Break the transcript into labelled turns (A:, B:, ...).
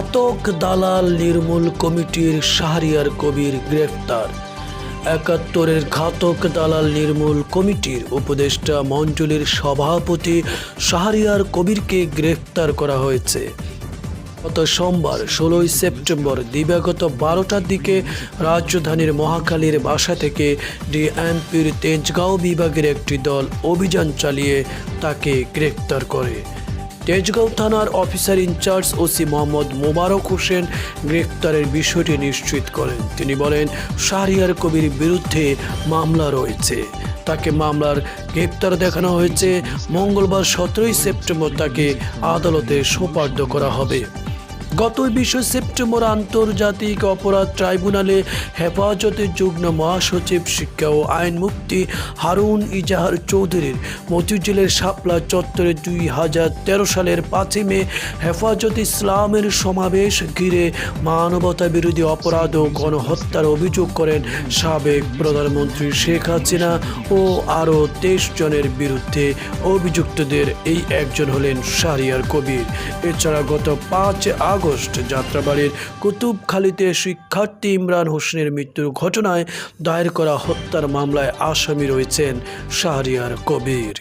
A: ঘাতক দালাল নির্মূল কমিটির শাহরিয়ার কবির গ্রেফতার। একাত্তরের ঘাতক দালাল নির্মূল কমিটির উপদেষ্টা মণ্ডলীর সভাপতি শাহরিয়ার কবিরকে গ্রেফতার করা হয়েছে। গত সোমবার, ষোলোই সেপ্টেম্বর, দিবাগত বারোটার দিকে রাজধানীর মহাখালীর বাসা থেকে ডিএমপির তেজগাঁও বিভাগের একটি দল অভিযান চালিয়ে তাকে গ্রেফতার করে। তেজগাঁও থানার officer in charge OC Mohammad Mobarak Hossain গ্রেফতারের বিষয়টি নিশ্চিত করেন। তিনি বলেন, শাহরিয়ার কবির বিরুদ্ধে মামলা রয়েছে। তাকে মামলার গ্রেপ্তার দেখানো হয়েছে। মঙ্গলবার সতেরোই সেপ্টেম্বর তাকে আদালতে সোপার্দ করা হবে। গত বিশে সেপ্টেম্বর আন্তর্জাতিক অপরাধ ট্রাইব্যুনালে হেফাজতে যুগ্ম মহাসচিব শিক্ষা ও আইন মুক্তি হারুন ইজাহার চৌধুরীর মতিঝিলের শাপলা চত্বরে দুই হাজার তেরো সালের পাঁচই মে হেফাজত ইসলামের সমাবেশ ঘিরে মানবতা বিরোধী অপরাধ ও গণহত্যার অভিযোগ করেন সাবেক প্রধানমন্ত্রী শেখ হাসিনা ও আরও তেইশ জনের বিরুদ্ধে। অভিযুক্তদের এই একজন হলেন শাহরিয়ার কবির। এছাড়া গত পাঁচ আগস্ট যাত্রাবাড়ির কুতুবখালীতে শিক্ষার্থী ইমরান হোসেনের মৃত্যুর ঘটনায় দায়ের করা হত্যার মামলায় আসামি রয়েছেন শাহরিয়ার কবির।